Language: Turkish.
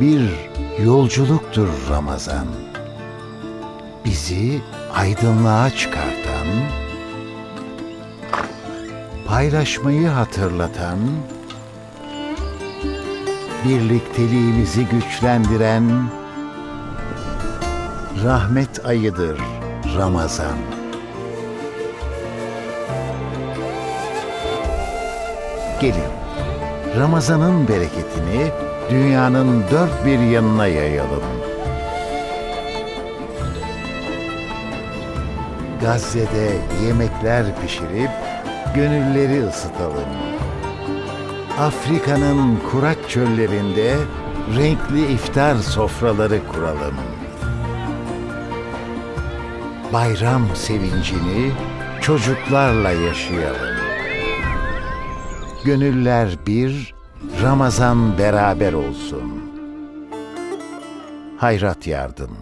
Bir yolculuktur Ramazan. Bizi aydınlığa çıkartan, paylaşmayı hatırlatan, birlikteliğimizi güçlendiren rahmet ayıdır Ramazan. Gelin, Ramazan'ın bereketini dünyanın dört bir yanına yayalım. Gazze'de yemekler pişirip gönülleri ısıtalım. Afrika'nın kurak çöllerinde renkli iftar sofraları kuralım. Bayram sevincini çocuklarla yaşayalım. Gönüller bir, Ramazan beraber olsun. Hayrat yardım.